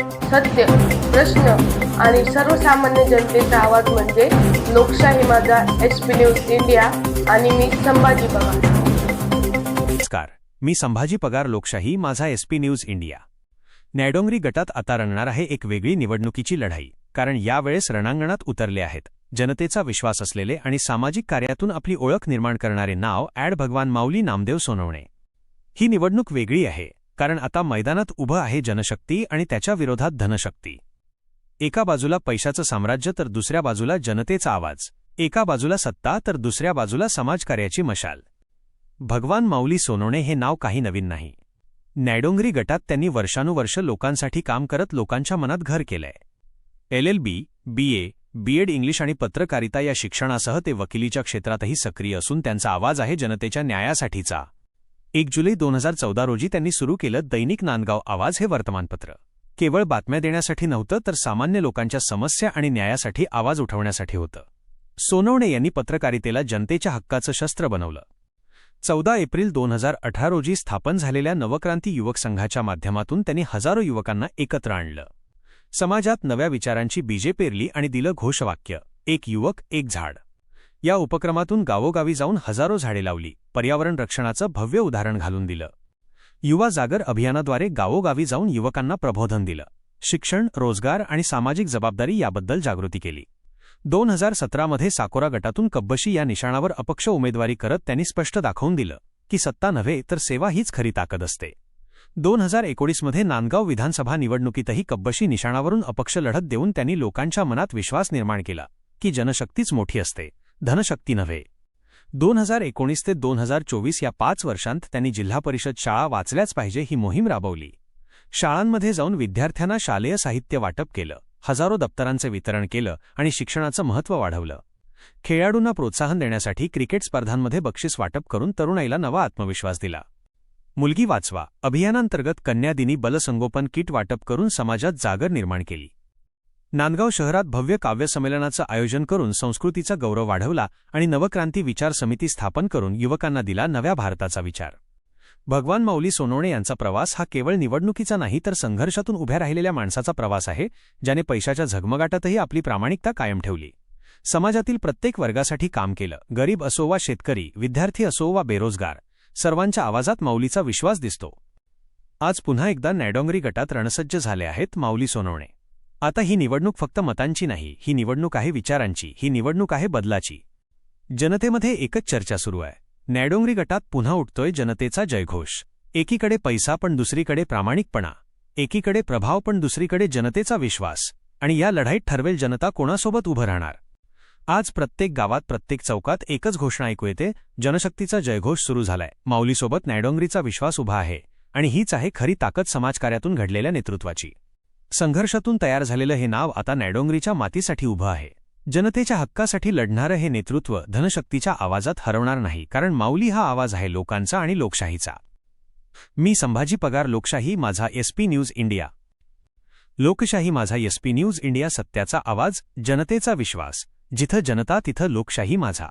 सत्य प्रश्न आणि सर्वसामान्य जनतेचा आवाज म्हणजे लोकशाही माझा एस पी न्यूज इंडिया आणि मी संभाजी पवार. नमस्कार. मी संभाजी पगार लोकशाही माझा एसपी न्यूज इंडिया. नॅडोंगरी गटात आता रंगणार आहे एक वेगळी निवडणुकीची लढाई कारण यावेळेस रणांगणात उतरले आहेत. जनतेचा विश्वास असलेले आणि सामाजिक कार्यातून आपली ओळख निर्माण करणारे नाव ॲड भगवान माऊली नामदेव सोनवणे. ही निवडणूक वेगळी आहे. कारण आता मैदानात उभं आहे जनशक्ती आणि त्याच्या विरोधात धनशक्ती. एका बाजूला पैशाचं साम्राज्य तर दुसऱ्या बाजूला जनतेचा आवाज. एका बाजूला सत्ता तर दुसऱ्या बाजूला समाजकार्याची मशाल. भगवान माऊली सोनवणे हे नाव काही नवीन नाही. नॅडोंगरी गटात त्यांनी वर्षानुवर्ष लोकांसाठी काम करत लोकांच्या मनात घर केलंय. L L B B A B Ed English आणि पत्रकारिता या शिक्षणासह ते वकिलीच्या क्षेत्रातही सक्रिय असून त्यांचा आवाज आहे जनतेच्या न्यायासाठीचा. एक जुलै दोन हजार चौदा रोजी त्यांनी सुरू केलं दैनिक नांदगाव आवाज हे वर्तमानपत्र. केवळ बातम्या देण्यासाठी नव्हतं तर सामान्य लोकांच्या समस्या आणि न्यायासाठी आवाज उठवण्यासाठी होतं. सोनवणे यांनी पत्रकारितेला जनतेच्या हक्काचं शस्त्र बनवलं. चौदा एप्रिल दोन हजार अठरा रोजी स्थापन झालेल्या नवक्रांती युवक संघाच्या माध्यमातून त्यांनी हजारो युवकांना एकत्र आणलं. समाजात नव्या विचारांची बीजे पेरली आणि दिलं घोषवाक्य एक युवक एक झाड. या उपक्रमातून गावोगावी जाऊन हजारो झाडे लावली. पर्यावरण रक्षणाचं भव्य उदाहरण घालून दिलं. युवा जागर अभियानाद्वारे गावोगावी जाऊन युवकांना प्रबोधन दिलं. शिक्षण रोजगार आणि सामाजिक जबाबदारी याबद्दल जागृती केली. दोन हजार सतरामध्ये साकोरा गटातून कब्बशी या निशाणावर अपक्ष उमेदवारी करत त्यांनी स्पष्ट दाखवून दिलं की सत्ता नव्हे तर सेवा हीच खरी ताकद असते. दोन हजार एकोणीसमध्ये नांदगाव विधानसभा निवडणुकीतही कब्बशी निशाणावरून अपक्ष लढत देऊन त्यांनी लोकांच्या मनात विश्वास निर्माण केला की जनशक्तीच मोठी असते. धनशक्ती नव्हे. दोन हजार एकोणीस ते दोन हजार चोवीस या पाच वर्षांत त्यांनी जिल्हा परिषद शाळा वाचल्याच पाहिजे ही मोहीम राबवली. शाळांमध्ये जाऊन विद्यार्थ्यांना शालेय साहित्य वाटप केलं हजारो दप्तरांचे वितरण केलं आणि शिक्षणाचं महत्त्व वाढवलं. खेळाडूंना प्रोत्साहन देण्यासाठी क्रिकेट स्पर्धांमध्ये बक्षीस वाटप करून तरुणाईला नवा आत्मविश्वास दिला. मुलगी वाचवा अभियानांतर्गत कन्यादिनी बलसंगोपन किट वाटप करून समाजात जागर निर्माण केली. नांदगाव शहरात भव्य काव्यसंमेलनाचं आयोजन करून संस्कृतीचा गौरव वाढवला आणि नवक्रांती विचार समिती स्थापन करून युवकांना दिला नव्या भारताचा विचार. भगवान माऊली सोनवणे यांचा प्रवास हा केवळ निवडणुकीचा नाही तर संघर्षातून उभ्या राहिलेल्या माणसाचा प्रवास आहे ज्याने पैशाच्या झगमगाटातही आपली प्रामाणिकता कायम ठेवली. समाजातील प्रत्येक वर्गासाठी काम केलं गरीब असो वा शेतकरी विद्यार्थी असो वा बेरोजगार सर्वांच्या आवाजात माऊलीचा विश्वास दिसतो. आज पुन्हा एकदा नॅडोंगरी गटात रणसज्ज झाले आहेत माऊली सोनवणे. आता ही निवडणूक फक्त मतांची नाही ही निवडणूक आहे विचारांची ही निवडणूक आहे बदलाची. जनतेमध्ये एकच चर्चा सुरू आहे. नॅडोंगरी गटात पुन्हा उठतोय जनतेचा जयघोष. एकीकडे पैसा पण दुसरीकडे प्रामाणिकपणा. एकीकडे प्रभाव पण दुसरीकडे जनतेचा विश्वास. आणि या लढाईत ठरवेल जनता कोणासोबत उभं राहणार. आज प्रत्येक गावात प्रत्येक चौकात एकच घोषणा ऐकू येते जनशक्तीचा जयघोष सुरू झालाय. माऊलीसोबत नॅडोंगरीचा विश्वास उभा आहे. आणि हीच आहे खरी ताकद समाजकार्यातून घडलेल्या नेतृत्वाची. संघर्षातून तयार झालेलं हे नाव आता नॅडोंगरीच्या मातीसाठी उभं आहे. जनतेच्या हक्कासाठी लढणारं हे नेतृत्व धनशक्तीच्या आवाजात हरवणार नाही कारण माऊली हा आवाज आहे लोकांचा आणि लोकशाहीचा. मी संभाजी पगार लोकशाही माझा एसपी न्यूज इंडिया. लोकशाही माझा एसपी न्यूज इंडिया सत्याचा आवाज जनतेचा विश्वास. जिथं जनता तिथं लोकशाही माझा.